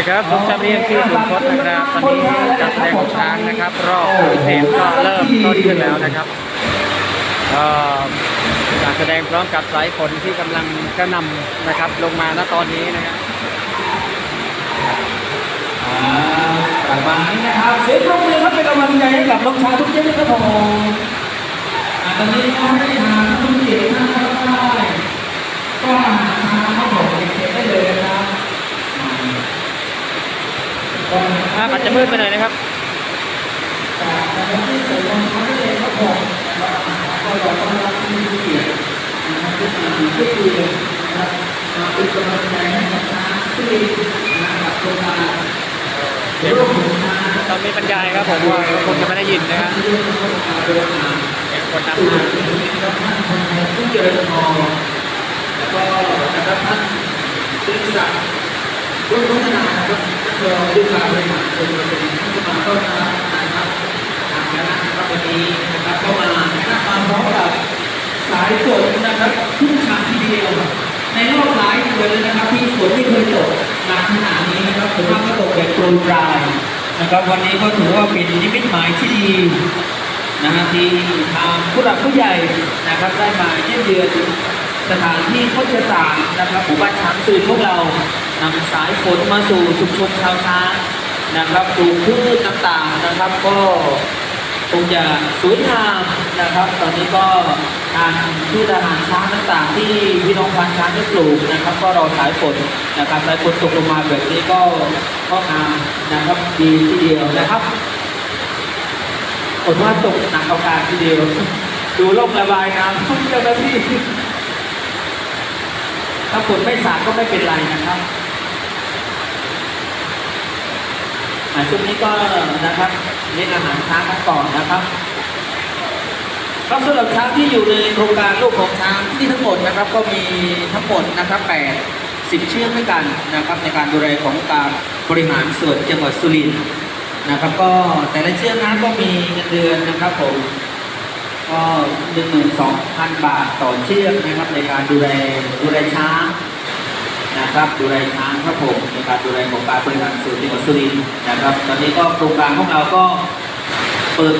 ดีครับผมชาเรียนชื่อสุพจน์นะครับตอนนี้การแสดงของช้างนะครับ รอบพิเศษก็เริ่มต้นขึ้นแล้วนะครับก็การแสดงพร้อมกับสายฝนที่กำลังกระนำนะครับ ลงมาณตอนนี้นะครับประมาณนี้นะครับเสียงปรบมือครับเป็นกำลังใจให้กับน้องชายทุกเย็นนะครับผมตอนนี้ก็ให้ทางทุกเกียรตินะครับได้ก็อาหารทางข้าวของเด็กๆได้เลยนะครับก็ ภาพอาจจะมืดไปหน่อยนะครับเสริมความได้เลยครับผมก็ขอต้อนรับทุกเกียรตินะครับที่มาพูดคุยนะครับมาเป็นกำลังใจให้กับทางที่นะครับโครงการเดี๋ยวต้องมีบรรยายครับผมว่าคงจะไม่ได้ยินนะครับเสียงคนนำมาผู้เจริญพรแล้วก็นะครับท่านศิริศัก ดิ์รุ่งพัฒนานะครับท่านรองผู้การบริหารส่วนตัวเป็นท่านจะมาต้อนรับนะครับทางคณะนะครับวันนี้นะครับเข้ามานะครับมาพร้อมกับสายฝนนะครับทุ่งช้างทีเดียว ในรอบหลายเดือนเลยนะครับที่ฝนไม่เคยตกหนักขนาดนี้นะครับส่วนมากก็ตกแบบโปรยปลายนะครับวันนี้ก็ถือว่าเป็นนิมิตหมายที่ดีนะฮะที่ทางผู้หลักผู้ใหญ่นะครับได้มาเยี่ยมเยือนสถานที่โคชศาสตร์นะครับหมู่บ้านช้างสื่อพวกเรา นำสายฝนมาสู่ชุมชนชาวช้างนะครับปลูกพืชต่างๆนะครับ ก็คงจะสวยงามนะครับ ตอนนี้ก็ทางพืชอาหารช้างต่างๆ ที่พี่น้องพันช้างได้ปลูกนะครับ ก็รอสายฝนนะครับสายฝนตกลงมาแบบนี้ก็ก็งามนะครับดีทีเดียวนะครับผลว่าตกหนักเอาการทีเดียว ดูร่งระบายน้ำทุกเจ้าหน้าที่ถ้าฝนไม่สาดก็ไม่เป็นไรนะครับอ่า ช่วงนี้ก็นะครับเลี้ยงอาหารช้างกันก่อนนะครับก็สำหรับช้างที่อยู่ในโครงการลูกของช้างที่ทั้งหมดนะครับ ก็มีทั้งหมดนะครับแปดสิบเชือกด้วยกันนะครับ ในการดูแลของการบริหารส่วนจังหวัดสุรินทร์นะครับ ก็แต่ละเชือกนั้นก็มีเงินเดือนนะครับผมก็หนึ่งหมื่นสองพันบาทต่อเชือกนะครับในการดูแลดูแลช้าง นะครับดูแลช้างครับผมในการดูแลของการบริหารส่วนจังหวัดสุรินทร์นะครับ ตอนนี้ก็โครงการของเราก็เปิด